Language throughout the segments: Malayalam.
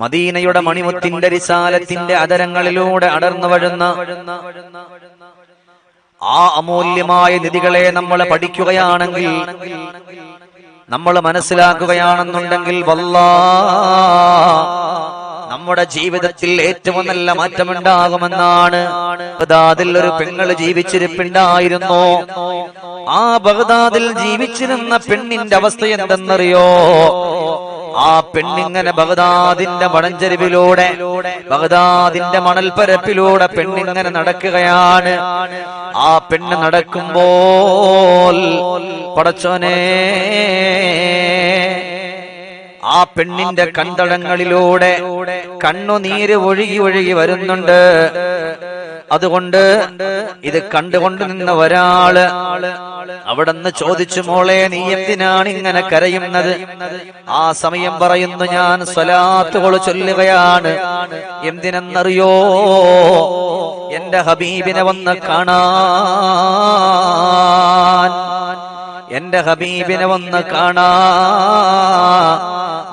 മദീനയുടെ മണിമുത്തിന്റെ രിസാലത്തിന്റെ അതരങ്ങളിലൂടെ അടർന്നു വഴുന്ന ആ അമൂല്യമായ നിധികളെ നമ്മൾ പഠിക്കുകയാണെങ്കിൽ നമ്മൾ മനസ്സിലാക്കുകയാണെന്നുണ്ടെങ്കിൽ വല്ലാ നമ്മുടെ ജീവിതത്തിൽ ഏറ്റവും നല്ല മാറ്റമുണ്ടാകുമെന്നാണ്. ബഗ്ദാദിൽ ഒരു പെങ്ങൾ ജീവിച്ചിരിപ്പുണ്ടായിരുന്നു. ആ ബഗദാദിൽ ജീവിച്ചിരുന്ന പെണ്ണിന്റെ അവസ്ഥ എന്തെന്നറിയോ? ആ പെണ്ണിങ്ങനെ ബഗദാദിന്റെ മണഞ്ചരിവിലൂടെ ബഗദാദിന്റെ മണൽപ്പരപ്പിലൂടെ പെണ്ണിങ്ങനെ നടക്കുകയാണ്. ആ പെണ്ണ് നടക്കുമ്പോൾ പടച്ചോനെ ആ പെണ്ണിന്റെ കണ്ടടങ്ങളിലൂടെ കണ്ണുനീര് ഒഴുകി ഒഴുകി വരുന്നുണ്ട്. അതുകൊണ്ട് ഇത് കണ്ടുകൊണ്ട് നിന്ന ഒരാൾ അവിടുന്ന് ചോദിച്ചു മോളെ നീ എന്തിനാണ് ഇങ്ങനെ കരയുന്നത്? ആ സമയം പറയുന്നു ഞാൻ സ്വലാത്തുകൾ ചൊല്ലുകയാണ്. എന്തിനെന്നറിയോ? എന്റെ ഹബീബിനെ വന്ന് കാണാൻ. എന്റെ ഹബീബിനെ വന്ന് കാണാ.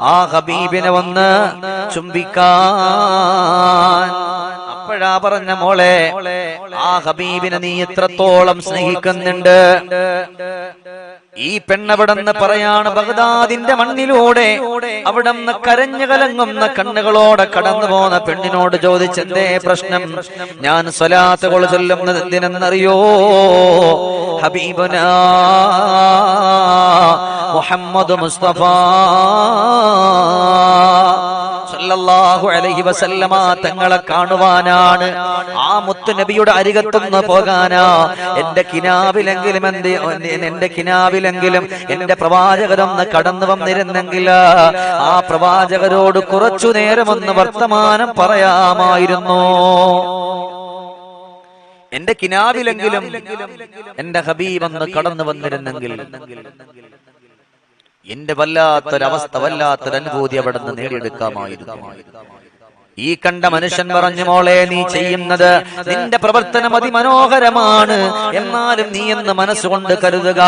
ആ ഹബീബിനെ വന്ന് ചുംബിക്കാൻ. അപ്പോഴാ പറഞ്ഞ മോളെ ആ ഹബീബിനെ നീ എത്രത്തോളം സ്നേഹിക്കുന്നുണ്ട്? ഈ പെണ്ണവിടെന്ന് പറയാണ് ബഗ്ദാദിന്റെ മണ്ണിലൂടെ അവിടെന്ന് കരഞ്ഞു കലങ്ങുന്ന കണ്ണുകളോടെ കടന്നു പോന്ന പെണ്ണിനോട് ചോദിച്ചെന്തേ പ്രശ്നം? ഞാൻ സ്വലാത്തുകൾ ചൊല്ലുന്നത് എന്തിനെന്നറിയോ ഹബീബന മുഹമ്മദ് മുസ്തഫ സല്ലല്ലാഹു അലൈഹി വസല്ലമ തങ്ങളെ കാണുവാനാണ്. ആ മുത്തു നബിയുടെ അരികത്തൊന്ന് പോകാനാ. എന്റെ കിനാവിലെങ്കിലും എന്റെ എന്റെ കിനാവിലെങ്കിലും എന്റെ പ്രവാചകരൊന്ന് കടന്നു വന്നിരുന്നെങ്കിൽ ആ പ്രവാചകരോട് കുറച്ചു നേരമൊന്ന് വർത്തമാനം പറയാമായിരുന്നു. എന്റെ കിനാവിലെങ്കിലും എന്റെ ഹബീബ് ഒന്ന് കടന്നു വന്നിരുന്നെങ്കിൽ എന്റെ വല്ലാത്തൊരവസ്ഥ വല്ലാത്തൊരനുഭൂതി അവിടെ നിന്ന് നേടിയെടുക്കാമായിരുന്നു. ഈ കണ്ട മനുഷ്യൻ പറഞ്ഞു മോളെ നീ ചെയ്യുന്നത് നിന്റെ പ്രവർത്തനം അതിമനോഹരമാണ്. എന്നാലും നീ എന്ന് മനസ്സുകൊണ്ട് കരുതുക.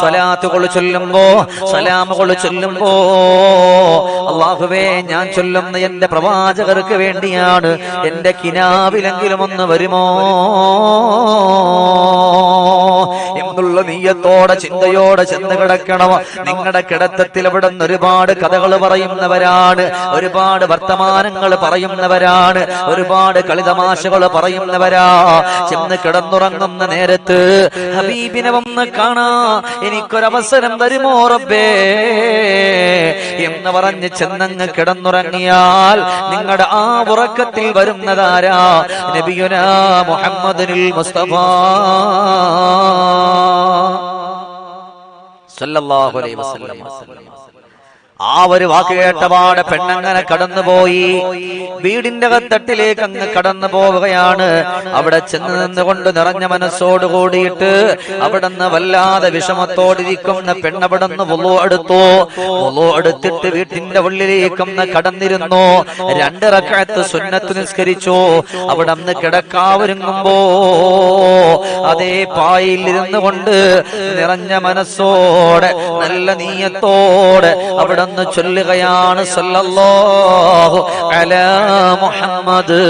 സ്വലാത്തുകൾ ചൊല്ലുമ്പോ സലാമുകൾ ചൊല്ലുമ്പോ അള്ളാഹുവേ ഞാൻ ചൊല്ലുന്ന എന്റെ പ്രവാചകർക്ക് വേണ്ടിയാണ്. എന്റെ കിനാവിലെങ്കിലും ഒന്ന് വരുമോ? എന്നുള്ള നീയത്തോടെ ചിന്തയോടെ ചെന്ന് കിടക്കണം നിങ്ങളുടെ കിടത്തത്തിൽ ഇവിടെ നിന്ന് ഒരുപാട് കഥകൾ പറയുന്നവരാണ് ഒരുപാട് വർത്തമാനങ്ങൾ പറയുന്നവരാണ് ഒരുപാട് കളിതമാശകൾ പറയുന്നവരാ. ചെന്ന് കിടന്നുറങ്ങുന്ന നേരത്ത് ഹബീബിനെ വന്ന് കാണാ എനിക്കൊരവസരം തരുമോ റബ്ബേ? എന്ന് പറഞ്ഞ് ചെന്നങ്ങ് കിടന്നുറങ്ങിയാൽ നിങ്ങളുടെ ആ ഉറക്കത്തിൽ വരുന്നതാരാ? നബിയുന മുഹമ്മദിനുൽ മുസ്തഫ. സല്ലല്ലാഹു അലൈഹി വസല്ലം. ആ ഒരു വാക്ക് കേട്ടപാട് പെണ്ണങ്ങനെ കടന്നുപോയി. വീടിന്റെ തട്ടിലേക്ക് അങ്ങ് കടന്നു പോവുകയാണ് അവിടെ ചെന്ന് നിന്നുകൊണ്ട് നിറഞ്ഞ മനസ്സോട് കൂടിയിട്ട് അവിടുന്ന് വല്ലാതെ വിഷമത്തോടിരിക്കുന്ന പെണ്ണവിടുന്ന് വുളു എടുത്തു. വുളു എടുത്തിട്ട് വീട്ടിന്റെ ഉള്ളിലേക്കൊന്ന് കടന്നിരുന്നു. രണ്ട് റക്കാത്ത് സുന്നത്ത് നിസ്കരിച്ചു. അവിടെ അന്ന് കിടക്കാവൊരുങ്ങുമ്പോ അതേ പായിൽ ഇരുന്നു കൊണ്ട് നിറഞ്ഞ മനസ്സോടെ നല്ല നീയത്തോടെ അവിടെ നിന്ന് ചൊല്ലുകയാണ് സല്ലല്ലാഹു അലാ മുഹമ്മദ്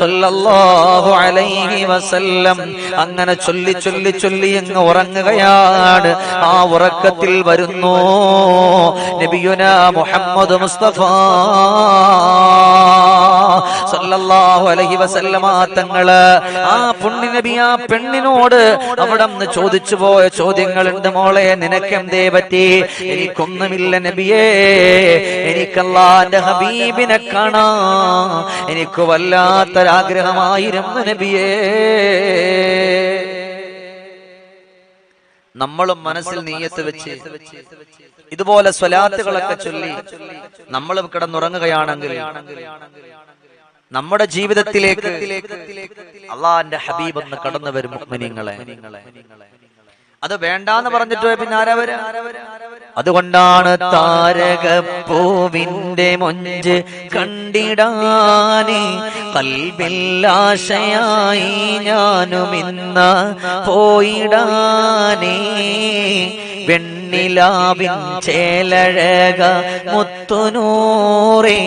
സല്ലല്ലാഹു അലൈഹി വസല്ലം. അങ്ങനെ ചൊല്ലി ചൊല്ലി ചൊല്ലി അങ്ങ് ഉറങ്ങുകയാണ്. ആ ഉറക്കത്തിൽ വരുന്നു നബിയുന മുഹമ്മദ് മുസ്തഫ. സല്ലല്ലാഹു അലൈഹി വസല്ലമ തങ്ങൾ ആ പുണ്യനബി ആ പെണ്ണിനോട് അവിടെ നിന്ന് ചോദിച്ചു പോയ ചോദ്യങ്ങളുണ്ട് മോളെ നിനക്കെന്തേ പറ്റി? എനിക്കൊന്നുമില്ല നബിയേ. എനിക്കല്ലാന്റെ ഹബീബിനെ കാണാ. എനിക്ക് വല്ലാത്തൊരാഗ്രഹമായിരുന്നു നബിയേ. നമ്മളും മനസ്സിൽ നീയത്ത് വെച്ച് ഇതുപോലെ സ്വലാത്തുകളൊക്കെ ചൊല്ലി നമ്മളും കിടന്നുറങ്ങുകയാണെങ്കിൽ നമ്മുടെ ജീവിതത്തിലേക്ക് അള്ളാന്റെ ഹബീബ് എന്ന് കടന്നു വരും മുഗ്മിനിങ്ങളെ. അത് വേണ്ടാന്ന് പറഞ്ഞിട്ട് പിന്നെ ആരാ വരാ? അതുകൊണ്ടാണ് താരകപ്പൂവിന്റെ മൊഞ്ച് കണ്ടിടാനേ കൽബില്ലാശയായി ഞാനുമിന്ന പോയിടാനേ വെണ്ണ വെണ്ണിലാവിൻ ചേലഴക മുത്തുനൂറെ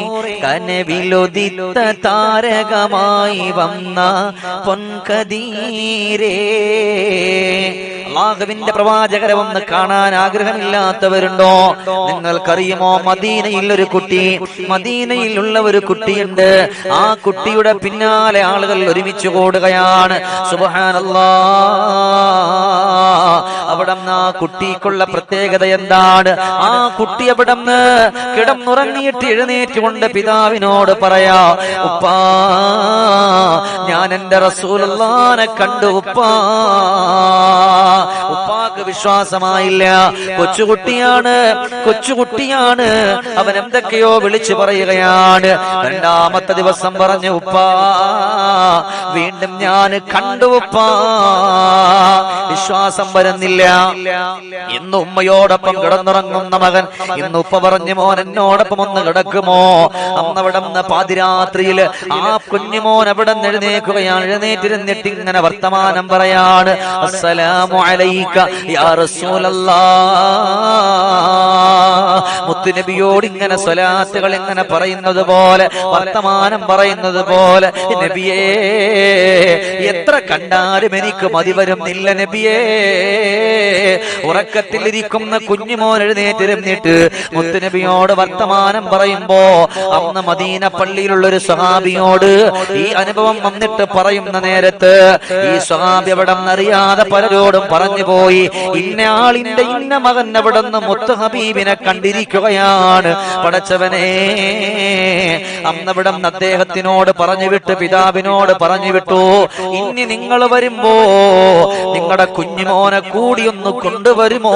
കനവിലൊതിത്ത താരകമായി വന്ന പൊൻകതീരേ അള്ളാഹുവിന്റെ പ്രവാചകരെ ഒന്ന് കാണാൻ ആഗ്രഹമില്ലാത്തവരുണ്ടോ? നിങ്ങൾക്കറിയുമോ? മദീനയിൽ ഒരു കുട്ടി മദീനയിൽ ഉള്ള ഒരു കുട്ടിയുണ്ട്. ആ കുട്ടിയുടെ പിന്നാലെ ആളുകൾ ഒരുമിച്ച് കൂടുകയാണ്. സുബഹാനല്ലാ. അവിടെ ആ കുട്ടിക്കുള്ള പ്രത്യേകത എന്താണ്? ആ കുട്ടി എവിടെന്ന് കിടന്നുറങ്ങിയിട്ട് എഴുന്നേറ്റുകൊണ്ട് പിതാവിനോട് പറയാ ഉപ്പാ ഞാൻ എന്റെ റസൂലുള്ളാനെ കണ്ടു ഉപ്പാ. ഉപ്പാക്ക് വിശ്വാസമായില്ല. കൊച്ചുകുട്ടിയാണ് കൊച്ചുകുട്ടിയാണ്. അവൻ എന്തൊക്കെയോ വിളിച്ചു പറയുകയാണ്. രണ്ടാമത്തെ ദിവസം പറഞ്ഞു ഉപ്പാ വീണ്ടും ഞാൻ കണ്ടു ഉപ്പാ. വിശ്വാസം വരുന്നില്ല. ഇന്ന് ഉമ്മയോടൊപ്പം കിടന്നുറങ്ങുന്ന മകൻ ഇന്ന് ഉപ്പ പറഞ്ഞു മോൻ എന്നോടൊപ്പം ഒന്ന് കിടക്കുമോ? അന്നവിടെ പാതിരാത്രിയിൽ ആ കുഞ്ഞുമോൻ അവിടെ നിന്ന് എഴുന്നേക്കുകയാണ് എഴുന്നേറ്റിരുന്നിട്ട് ഇങ്ങനെ വർത്തമാനം പറയാണ് അസ്സലാമു യാ റസൂലല്ലാ മുത്തുനബിയോട് ഇങ്ങനെ സ്വലാത്തുകൾ ഇങ്ങനെ പറയുന്നത് പോലെ വർത്തമാനം പറയുന്നത് പോലെ നബിയേ എത്ര കണ്ടാലും എനിക്ക് മതി വരുന്നില്ല നബിയേ. ഉറക്കത്തിലിരിക്കുന്ന കുഞ്ഞുമോൻ എഴുന്നേറ്റിരുന്നിട്ട് മുത്തുനബിയോട് വർത്തമാനം പറയുമ്പോ അന്ന് മദീന പള്ളിയിലുള്ള ഒരു സഹാബിയോട് ഈ അനുഭവം വന്നിട്ട് പറയുന്ന നേരത്ത് ഈ സ്വഹാബി അവിടെ അറിയാതെ പലരോടും പറഞ്ഞു പോയി ഇന്ന ആളിന്റെ ഇന്ന മകൻ അവിടെ നിന്ന് മുത്ത് ഹബീബിനെ കണ്ടിരിക്കുകയാണ്. പടച്ചവനെ. അന്നവിടം അദ്ദേഹത്തിനോട് പറഞ്ഞു വിട്ട് പിതാവിനോട് പറഞ്ഞു വിട്ടു ഇനി നിങ്ങൾ വരുമ്പോ നിങ്ങളുടെ കുഞ്ഞുമോനെ കൂടിയൊന്ന് കൊണ്ടുവരുമോ?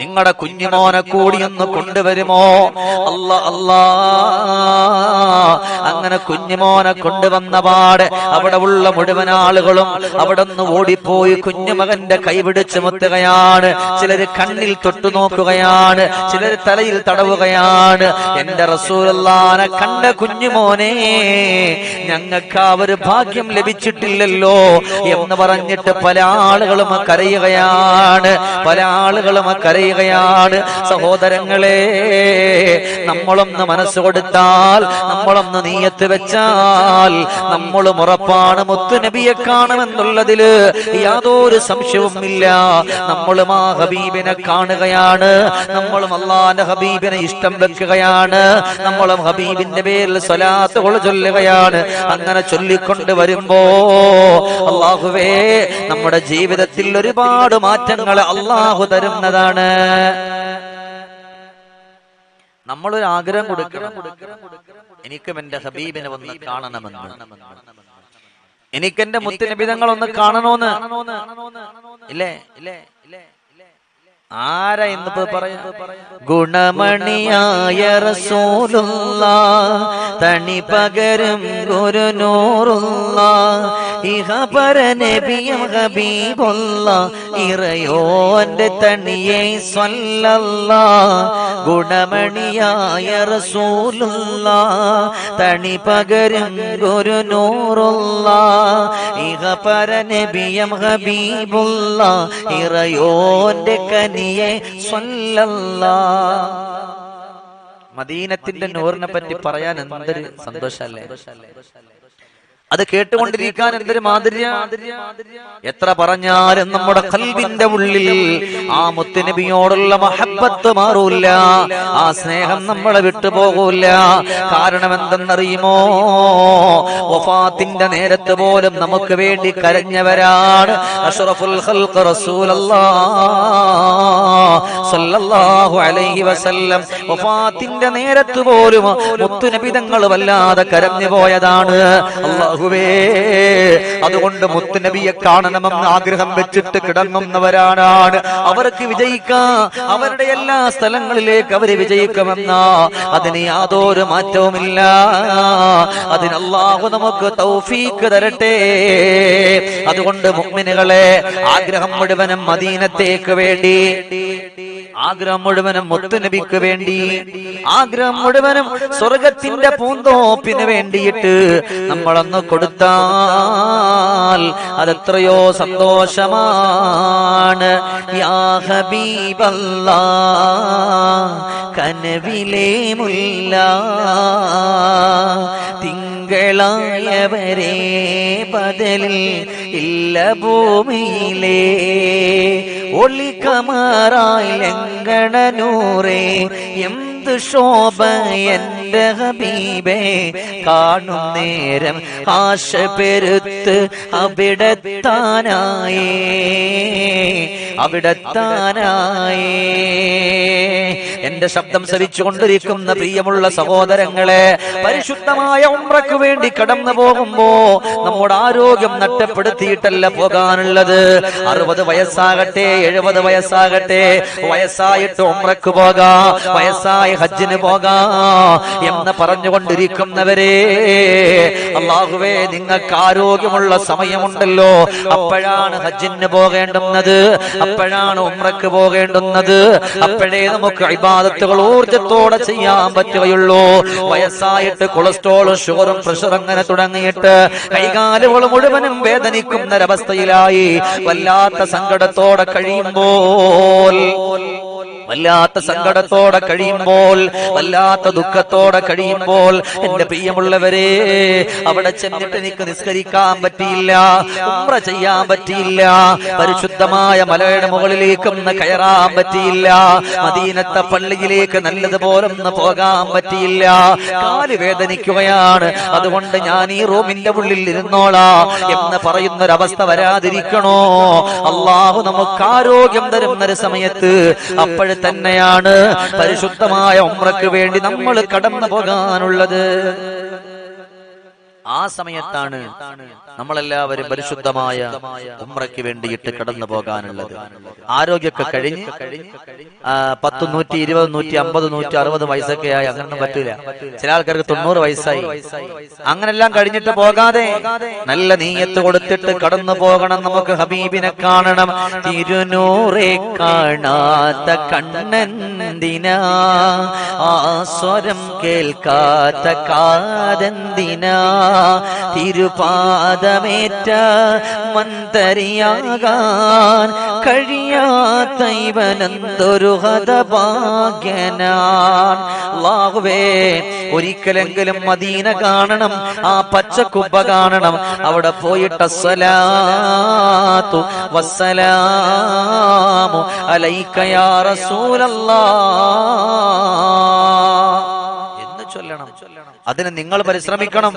നിങ്ങളുടെ കുഞ്ഞുമോനെ കൂടി ഒന്ന് കൊണ്ടുവരുമോ? അല്ല അല്ലാ. അങ്ങനെ കുഞ്ഞുമോനെ കൊണ്ടുവന്ന പാട് അവിടെ ഉള്ള മുഴുവൻ ആളുകളും അവിടെ നിന്ന് ഓടിപ്പോയി കുഞ്ഞുമകന്റെ കൈപിടിച്ച് മുത്തുകയാണ്. ചിലര് കണ്ണിൽ തൊട്ടു നോക്കുകയാണ് ചിലര് തലയിൽ തടവുകയാണ്. എന്റെ റസൂലല്ലാനെ കണ്ട കുഞ്ഞുമോനെ ഞങ്ങൾക്ക് ആ ഒരു ഭാഗ്യം ലഭിച്ചിട്ടില്ലല്ലോ എന്ന് പറഞ്ഞിട്ട് പല ആളുകളും കരയുകയാണ്. പല ആളുകളും കരയുകയാണ് സഹോദരങ്ങളെ നമ്മളൊന്ന് മനസ്സ് കൊടുത്താൽ നമ്മളൊന്ന് നീയത്ത് വെച്ചാൽ നമ്മൾ ഉറപ്പാണ്. മുത്തുനബിയെ കാണുമെന്നുള്ളതിൽ യാതൊരു സംശയവും ഇല്ല നമ്മളും ആ ഹബീബിനെ കാണുകയാണ്. നമ്മളും അള്ളാന്റെ ഹബീബിനെ ഇഷ്ടം വെക്കുകയാണ്. നമ്മളും ഹബീബിന്റെ പേരിൽ സ്വലാത്തുകൾ ചൊല്ലുകയാണ്. അങ്ങനെ ചൊല്ലിക്കൊണ്ട് വരുമ്പോ അള്ളാഹുവേ നമ്മുടെ ജീവിതത്തിൽ ഒരുപാട് മാറ്റങ്ങൾ അള്ളാഹു തരുന്നതാണ്. നമ്മളൊരു ആഗ്രഹം കൊടുക്കണം. എനിക്കും എന്റെ ഹബീബിനെ ഒന്ന് കാണണമെന്ന്. എനിക്കെന്റെ മുത്തിനിബിതങ്ങൾ ഒന്ന് കാണണോന്ന്. ഇല്ലേ ഇല്ലേ? ആരാ ഇന്നിപ്പോ പറയാ ഗുണമണിയായ റസൂലുള്ള തണി പകരും ഗുരുനൂറുള്ള ഇഹ പരനബിയം ഹബീബുള്ള ഇറയോന്റെ തണിയെ സ്വല്ലല്ല ഗുണമണിയായ റസൂലുള്ള തണി പകരും ഗുരുനൂറുള്ള ഇഹ പരനബിയം ഹബീബുള്ള ഇറയോന്റെ കനിയെ മദീനത്തിന്റെ നൂറിനെ പറ്റി പറയാൻ എന്തൊരു സന്തോഷല്ലേ അത് കേട്ടുകൊണ്ടിരിക്കാൻ എന്തൊരു മാതിരി എത്ര പറഞ്ഞാലും നമ്മുടെ കൽവിന്റെ ഉള്ളിൽ ആ മുത്തുനബിയോടുള്ള മഹബത്ത് മാറൂല. ആ സ്നേഹം നമ്മളെ വിട്ടുപോകൂല കാരണം എന്തെന്നറിയുമോ വഫാത്തിന്റെ നേരത്ത് പോലും നമുക്ക് വേണ്ടി കരഞ്ഞവരാണ് അഷറഫുൽ ഖൽഖ് സല്ലല്ലാഹു അലൈഹി വസല്ലം. വഫാത്തിന്റെ നേരത്ത് പോലും മുത്തുനബിതങ്ങൾ വല്ലാതെ കരഞ്ഞു പോയതാണ്. അള്ളാഹുവേ അതുകൊണ്ട് മുത്തുനബിയെ കാണണമെന്ന് ആഗ്രഹം വെച്ചിട്ട് കിടങ്ങുന്നവരാണ് അവർക്ക് വിജയിക്കാം. അവരുടെ എല്ലാ സ്ഥലങ്ങളിലേക്ക് അവർ വിജയിക്കുമെന്ന. അതിന് യാതൊരു മാറ്റവുമില്ല. അതിനല്ലാഹു നമുക്ക് തൗഫീക്ക് തരട്ടെ. അതുകൊണ്ട് മുഗ്മിനുകളെ ആഗ്രഹം മുഴുവനും മദീനത്തേക്ക് വേണ്ടി. ആഗ്രഹം മുഴുവനും മുത്തുനബിക്ക് വേണ്ടി. ആഗ്രഹം മുഴുവനും സ്വർഗത്തിന്റെ പൂന്തോപ്പിന് വേണ്ടിയിട്ട് നമ്മളൊന്ന് കൊടുത്താൽ അതെത്രയോ സന്തോഷമാണ്. യാ ഹബീബല്ലാ കനവിലെ മുല്ല തിങ്കളായവരെ പതലിൽ ഇല്ല ഭൂമിയിലെ. ഒളിക്കമാറായി ലങ്കണനൂറേ എന്ത് ശോഭ എന്റെ ഹബീബേ കാണും നേരം ആശ പെരുത്ത് അവിടെത്താനായേ. അവിടെത്താനായേ. എന്റെ ശബ്ദം ശ്രവിച്ചുകൊണ്ടിരിക്കുന്ന പ്രിയമുള്ള സഹോദരങ്ങളെ പരിശുദ്ധമായ ഉമ്രക്ക് വേണ്ടി കടന്നു പോകുമ്പോ നമ്മുടെ ആരോഗ്യം നഷ്ടപ്പെടുത്തിയിട്ടല്ല പോകാനുള്ളത്. അറുപത് വയസ്സാകട്ടെ എഴുപത് വയസ്സാകട്ടെ വയസ്സായിട്ട് ഉമ്രക്ക് പോകാം വയസ്സായി ഹജ്ജിന് പോകാം എന്ന് പറഞ്ഞുകൊണ്ടിരിക്കുന്നവരെ അള്ളാഹുവേ നിങ്ങൾക്ക് ആരോഗ്യമുള്ള സമയമുണ്ടല്ലോ. അപ്പോഴാണ് ഹജ്ജിന് പോകേണ്ടുന്നത് അപ്പോഴാണ് ഉമ്രക്ക് പോകേണ്ടുന്നത്. അപ്പോഴേ നമുക്ക് ഇബാദത്തുകൾ ഊർജത്തോടെ ചെയ്യാൻ പറ്റുകയുള്ളൂ. വയസ്സായിട്ട് കൊളസ്ട്രോളും ഷുഗറും പ്രഷർ അങ്ങനെ തുടങ്ങിയിട്ട് കൈകാലുകൾ മുഴുവനും വേദനിക്കുന്ന ഒരവസ്ഥയിലായി. വല്ലാത്ത സങ്കടത്തോടെ കഴിയുമ്പോൾ വല്ലാത്ത സങ്കടത്തോടെ കഴിയുമ്പോൾ വല്ലാത്ത ദുഃഖത്തോടെ കഴിയുമ്പോൾ എന്റെ പ്രിയമുള്ളവരെ അവിടെ ചെന്നിട്ട് എനിക്ക് നിസ്കരിക്കാൻ പറ്റിയില്ല ഉമ്ര ചെയ്യാൻ പറ്റിയില്ല പരിശുദ്ധമായ മലയുടെ മുകളിലേക്കൊന്ന് കയറാൻ പറ്റിയില്ല മദീനത്തെ പള്ളിയിലേക്ക് നല്ലതുപോലെ ഒന്ന് പോകാൻ പറ്റിയില്ല കാൽ വേദനിക്കുകയാണ്. അതുകൊണ്ട് ഞാൻ ഈ റൂമിന്റെ ഉള്ളിൽ ഇരുന്നോളാ എന്ന് പറയുന്നൊരവസ്ഥ വരാതിരിക്കണോ? അള്ളാഹു നമുക്ക് ആരോഗ്യം തരുന്നൊരു സമയത്ത് അപ്പോഴ തന്നെയാണ് പരിശുദ്ധമായ ഉമ്രക്ക് വേണ്ടി നമ്മൾ കടന്നു പോകാനുള്ളത്. ആ സമയത്താണ് നമ്മളെല്ലാവരും പരിശുദ്ധമായ ഉമ്രയ്ക്ക് വേണ്ടിയിട്ട് കടന്നു പോകാനുള്ളത്. ആരോഗ്യമൊക്കെ കഴിഞ്ഞ് പത്ത് നൂറ്റി ഇരുപത് നൂറ്റി അമ്പത് നൂറ്റി അറുപത് വയസ്സൊക്കെ ആയി. അങ്ങനൊന്നും പറ്റൂല. ചില ആൾക്കാർക്ക് തൊണ്ണൂറ് വയസ്സായി. അങ്ങനെല്ലാം കഴിഞ്ഞിട്ട് പോകാതെ നല്ല നീയത്ത് കൊടുത്തിട്ട് കടന്നു പോകണം നമുക്ക് ഹബീബിനെ കാണണം. തിരുനൂറെ കാണാത്ത കണ്ണന്തിനാ ആ സ്വരം കേൾക്കാത്ത കാതെന്തിനാ തിരുപാദമേറ്റ മന്ദരിയാകാൻ കഴിയാത്ത ഇവനെന്തൊരു ഹതഭാഗ്യനാൻ. അല്ലാഹുവേ ഒരിക്കലെങ്കിലും മദീന കാണണം ആ പച്ചക്കുപ്പ കാണണം. അവിടെ പോയിട്ട് അസ്സലാത്തു വസ്സലാമു അലൈക യാ റസൂലല്ലാഹ് എന്ന് ചൊല്ലണം അതിന് നിങ്ങൾ പരിശ്രമിക്കണം.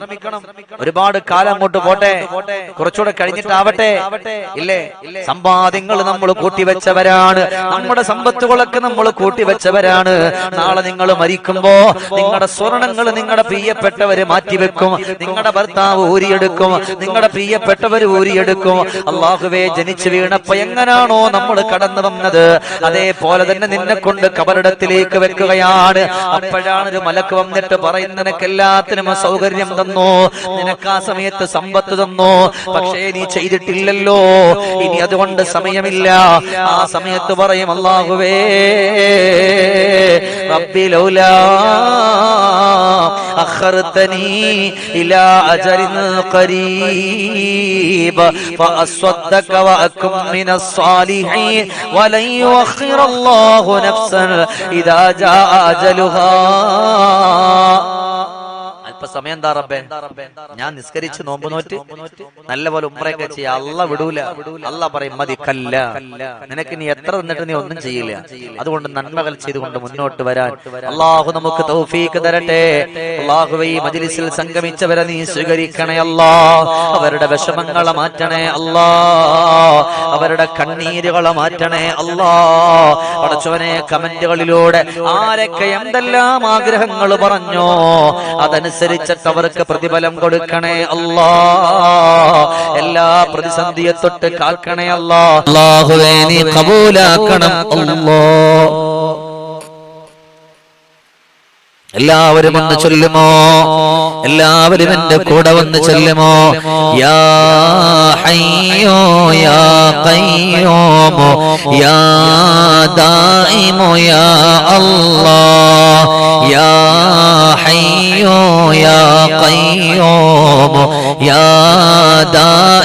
ഒരുപാട് കാലം അങ്ങോട്ട് പോട്ടെ. കുറച്ചുകൂടെ കഴിഞ്ഞിട്ടാവട്ടെ. ഇല്ലേ? സമ്പാദ്യങ്ങൾ നമ്മൾ കൂട്ടിവെച്ചവരാണ്. നമ്മുടെ സമ്പത്തുകളൊക്കെ നമ്മൾ കൂട്ടിവെച്ചവരാണ്. നാളെ നിങ്ങൾ മരിക്കുമ്പോ നിങ്ങളുടെ സ്വർണങ്ങൾ നിങ്ങളുടെ പ്രിയപ്പെട്ടവര് മാറ്റിവെക്കും. നിങ്ങളുടെ ഭർത്താവ് ഊരിയെടുക്കും. നിങ്ങളുടെ പ്രിയപ്പെട്ടവര് ഊരിയെടുക്കും. അള്ളാഹുവേ ജനിച്ചു വീണപ്പോ എങ്ങനാണോ നമ്മൾ കടന്നു വന്നത്. അതേപോലെ തന്നെ നിന്നെ കൊണ്ട് കബറിടത്തിലേക്ക് വെക്കുകയാണ്. അപ്പോഴാണ് ഒരു മലക്ക് വന്നിട്ട് പറയുന്ന നിനക്ക് എല്ലാത്തിനും സൗകര്യം തന്നു നിനക്ക് ആ സമയത്ത് സമ്പത്ത് തന്നു പക്ഷേ നീ ചെയ്തിട്ടില്ലല്ലോ ഇനി അതുകൊണ്ട് സമയമില്ല ആ സമയത്ത് പറയും അള്ളാഹുവേ റബ്ബി ലൗലാ أخرتني إلى أجل قريب فأصدق وأكن من الصالحين ولن يؤخر الله نفسا إذا جاء أجلها അല്പസമയം എന്താ റബ്ബേ? ഞാൻ നിസ്കരിച്ച് നോമ്പ് നോറ്റ് നല്ലപോലെ ഉമ്രയൊക്കെ ചെയ്യാം. അല്ല വിടൂല. അല്ല പറയും മതി കല്ല. നിനക്ക് നീ എത്ര നിന്നിട്ട് നീ ഒന്നും ചെയ്യില്ല. അതുകൊണ്ട് നന്മകൾ ചെയ്തുകൊണ്ട് മുന്നോട്ട് വരാൻ അള്ളാഹു നമുക്ക് തൗഫീക്ക് തരട്ടെ. അള്ളാഹു ഈ മജിലിസിൽ സംഗമിച്ചവരെ നീ സ്വീകരിക്കണേ അല്ലാ. അവരുടെ വിഷമങ്ങളെ മാറ്റണേ അല്ലാ. അവരുടെ കണ്ണീരുകളെ മാറ്റണേ അല്ലാ. പടച്ചവനെ കമന്റുകളിലൂടെ ആരൊക്കെ എന്തെല്ലാം ആഗ്രഹങ്ങൾ പറഞ്ഞോ അതനുസരിച്ചിട്ട് അവർക്ക് പ്രതിഫലം കൊടുക്കണേ അല്ലാ. എല്ലാ പ്രതിസന്ധിയെ തൊട്ട് കാക്കണേ അല്ലാ. അല്ലാഹുവേ നീ കബൂലാക്കണം അല്ലോ. എല്ലാവരും ഒന്ന് ചൊല്ലുമോ? എല്ലാവരും എന്റെ കൂടെ വന്ന് ചൊല്ലുമോ? യാ ഹയ്യോ യാ കയ്യോമോ യാ ദായിമു? യാ അല്ലാഹ്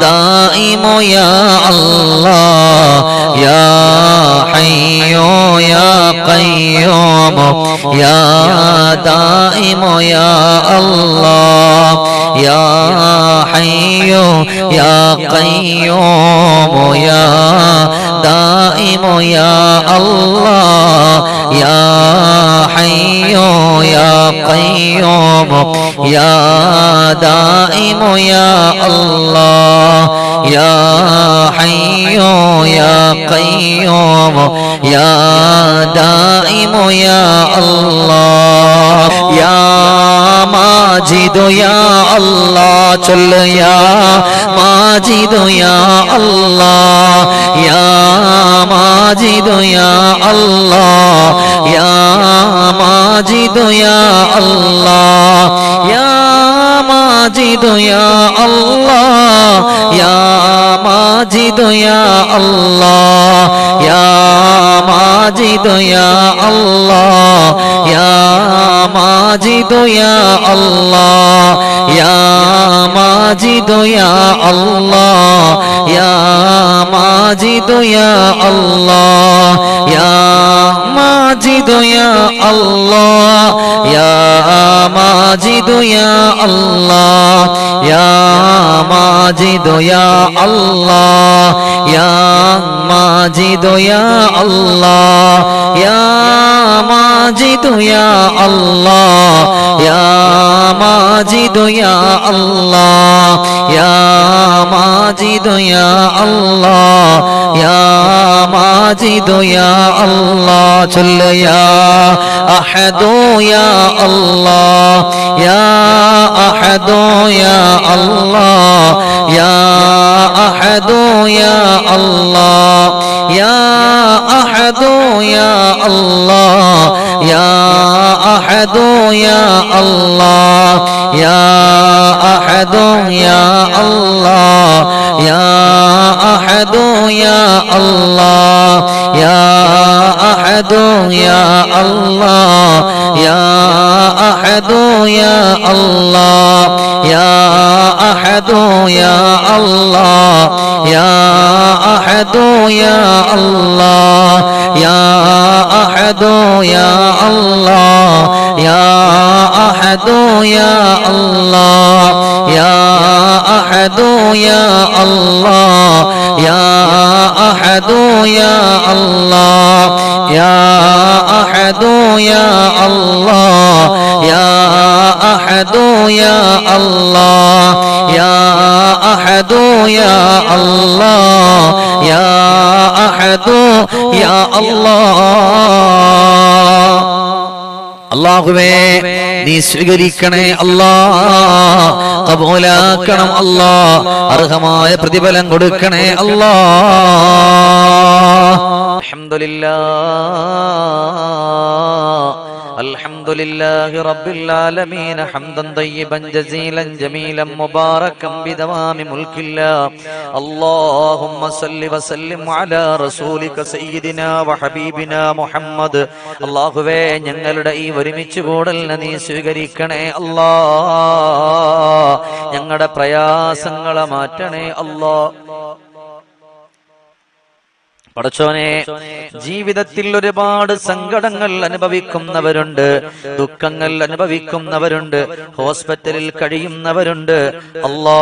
دائم يا الله يا حي يا قيوم يا دائم يا الله يا حي يا قيوم يا دائم يا الله يا حي يا قيوم يا دائم يا الله. ইয়া আল্লাহ, ইয়া মাজিদ, ইয়া আল্লাহ, চল ইয়া মাজিদ, ইয়া আল্লাহ, ইয়া মাজিদ, ইয়া আল্লাহ, ইয়া মাজিদ, ইয়া আল্লাহ, ইয়া মাজিদ, ইয়া আল্লাহ, ইয়া ماجد يا الله يا ماجد يا الله يا ماجد يا الله يا ماجد يا الله يا ماجد يا الله يا ماجد يا الله يا ماجد يا الله يا ماجد يا الله يا ماجد يا الله يا ماجد يا الله يا ماجد يا الله يا ماجد يا الله صل يا أحد يا الله يا أحد يا الله يا أحد يا الله يا أحد يا الله يا أحد يا الله يا أحد يا الله يا أحد يا الله يا أحد يا الله يا أحد يا الله يا أحد يا الله يا أحد يا الله. يا أحد يا الله يا أحد يا الله يا أحد يا الله يا أحد يا الله يا أحد يا الله يا أحد يا الله يا أحد يا الله يا أحد يا الله. അള്ളാഹുവേ നീ സ്വീകരിക്കണേ അല്ലാ കബൂലാക്കണം അല്ലാ അർഹമായ പ്രതിഫലം കൊടുക്കണേ അല്ലാ. അലഹമില്ല لله رب العالمين حمدا طيبا جزيلا جميلا مباركا بدوام ملك الله اللهم صل وسلم على رسولك سيدنا وحبيبنا മുഹമ്മദ് അള്ളാഹുവേ ഞങ്ങളുടെ ഈ ഒരുമിച്ച് കൂടലിനെ നീ സ്വീകരിക്കണേ അല്ലാ ഞങ്ങളുടെ പ്രയാസങ്ങളെ മാറ്റണേ അല്ലാ പടച്ചോനെ ജീവിതത്തിൽ ഒരുപാട് സങ്കടങ്ങൾ അനുഭവിക്കുന്നവരുണ്ട് ദുഃഖങ്ങൾ അനുഭവിക്കുന്നവരുണ്ട് ഹോസ്പിറ്റലിൽ കഴിയുന്നവരുണ്ട്. അല്ലാ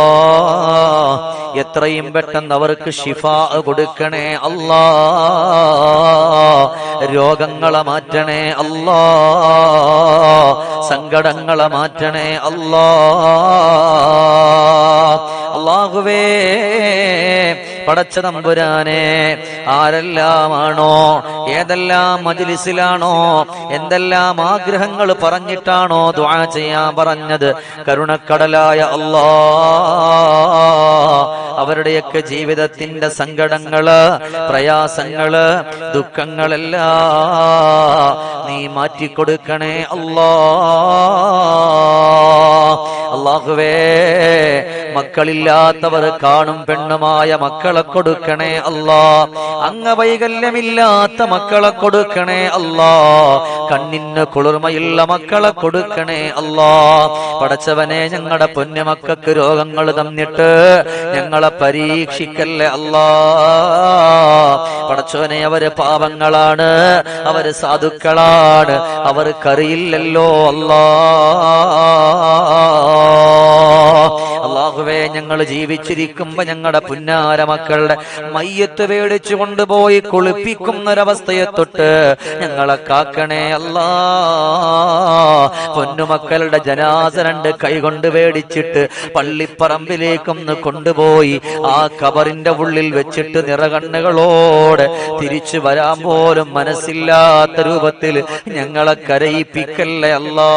എത്രയും പെട്ടെന്ന് അവർക്ക് ഷിഫ കൊടുക്കണേ അല്ലാ. രോഗങ്ങളെ മാറ്റണേ അല്ലാ. സങ്കടങ്ങളെ മാറ്റണേ അല്ലാ. അള്ളാഹുവേ പടച്ച തമ്പുരാനെ ആരെല്ലാമാണോ ഏതെല്ലാം മജിലിസിലാണോ എന്തെല്ലാം ആഗ്രഹങ്ങൾ പറഞ്ഞിട്ടാണോ ദ്വാ ചെയ്യാൻ പറഞ്ഞത്? കരുണക്കടലായ അല്ലാ അവരുടെയൊക്കെ ജീവിതത്തിന്റെ സങ്കടങ്ങൾ പ്രയാസങ്ങൾ ദുഃഖങ്ങളെല്ലാം നീ മാറ്റിക്കൊടുക്കണേ അല്ലാ. അള്ളാഹുവേ മക്കളില്ലാത്തവർ കാണും പെണ്ണുമായ മക്കളെ കൊടുക്കണേ അല്ലാ. അംഗവൈകല്യമില്ലാത്ത മക്കളെ കൊടുക്കണേ അല്ലാ. കണ്ണിന് കുളിർമയുള്ള മക്കളെ കൊടുക്കണേ അല്ലാ. പടച്ചവനെ ഞങ്ങളുടെ പൊന്നുമക്കൾക്ക് രോഗങ്ങൾ തന്നിട്ട് ഞങ്ങളെ പരീക്ഷിക്കല്ലേ അല്ലാ. പടച്ചവനെ അവർ പാപങ്ങളാണ് അവർ സാധുക്കളാണ് അവർക്കറിയില്ലല്ലോ അല്ലാ. അള്ളാഹുവേ ഞങ്ങൾ ജീവിച്ചിരിക്കുമ്പോ ഞങ്ങളുടെ പുന്നാര മക്കളുടെ മയ്യത്ത് മേടിച്ചു കൊണ്ടുപോയി കുളിപ്പിക്കുന്ന ഒരവസ്ഥയെ തൊട്ട് ഞങ്ങളെ കാക്കണേ അല്ലാ. പൊന്നുമക്കളുടെ ജനാസ രണ്ട് കൈകൊണ്ട് മേടിച്ചിട്ട് പള്ളിപ്പറമ്പിലേക്കൊന്ന് കൊണ്ടുപോയി ആ കബറിന്റെ ഉള്ളിൽ വെച്ചിട്ട് നിറകണ്ണുകളോടെ തിരിച്ചു വരാൻ പോലും മനസ്സില്ലാത്ത രൂപത്തിൽ ഞങ്ങളെ കരയിപ്പിക്കല്ലേ അല്ലാ.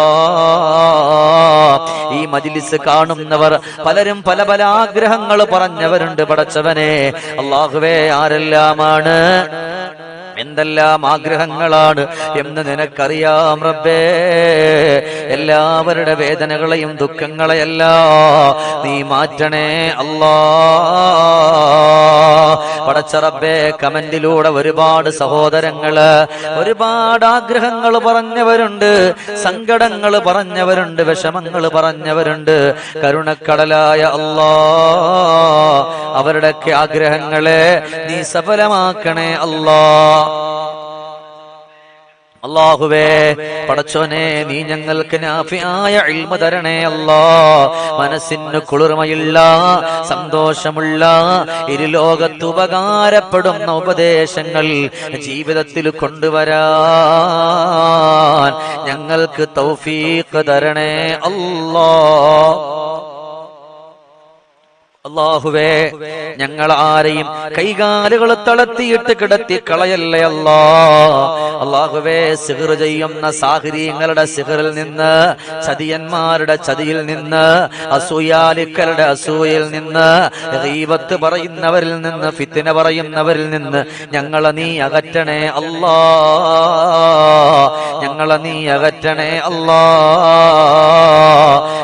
ഈ മജിലിസ് കാണുന്നവർ പലരും പല പല ആഗ്രഹങ്ങൾ പറഞ്ഞവരുണ്ട് പടച്ചവനെ. അള്ളാഹുവേ ആരെല്ലാമാണ്? എന്തെല്ലാം ആഗ്രഹങ്ങളാണ് എന്ന് നിനക്കറിയാം റബ്ബേ. എല്ലാവരുടെ വേദനകളെയും ദുഃഖങ്ങളെയല്ല. നീ മാറ്റണേ അല്ലാ. പടച്ചറബേ കമന്റിലൂടെ ഒരുപാട് സഹോദരങ്ങൾ ഒരുപാട് ആഗ്രഹങ്ങൾ പറഞ്ഞവരുണ്ട് സങ്കടങ്ങൾ പറഞ്ഞവരുണ്ട് വിഷമങ്ങൾ പറഞ്ഞവരുണ്ട്. കരുണക്കടലായ അല്ലാ അവരുടെയൊക്കെ ആഗ്രഹങ്ങളെ നീ സഫലമാക്കണേ അല്ലാ. അള്ളാഹുവേ പടച്ചോനെ നീ ഞങ്ങൾക്ക് നാഫിയായ ഇൽമ തരണേ അല്ലാ. മനസ്സിന് കുളിർമയില്ല സന്തോഷമുള്ള ഇരുലോകത്ത് ഉപകാരപ്പെടുന്ന ഉപദേശങ്ങൾ ജീവിതത്തിൽ കൊണ്ടുവരാൻ ഞങ്ങൾക്ക് തൗഫീഖ് തരണേ അല്ലാ. അള്ളാഹുവേ ഞങ്ങൾ ആരെയും കൈകാലുകൾ തളർത്തിയിട്ട് കിടത്തി കളയല്ലേ അല്ലാ? അള്ളാഹുവേ സിഹർ ചെയ്യുന്ന സാഹചര്യങ്ങളുടെ സിഹറിൽ നിന്ന് ചതിയന്മാരുടെ ചതിയിൽ നിന്ന് അസൂയാലിക്കരുടെ അസൂയയിൽ നിന്ന് ദൈവത്ത് പറയുന്നവരിൽ നിന്ന് ഫിത്തിന പറയുന്നവരിൽ നിന്ന് ഞങ്ങളെ നീ അകറ്റണേ അല്ലാ. ഞങ്ങളെ നീ അകറ്റണേ അല്ലാ.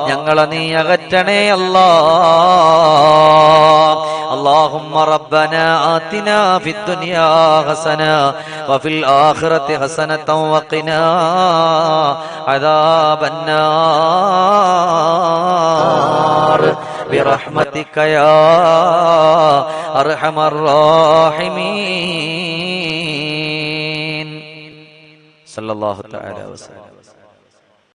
ഞങ്ങളെ നീ അകറ്റണേ അല്ലാ. اللهم ربنا آتنا في الدنيا حسنة وفي الآخرة حسنة وقنا عذاب النار. برحمتك يا أرحم الراحمين. صلى الله تعالى وسلم.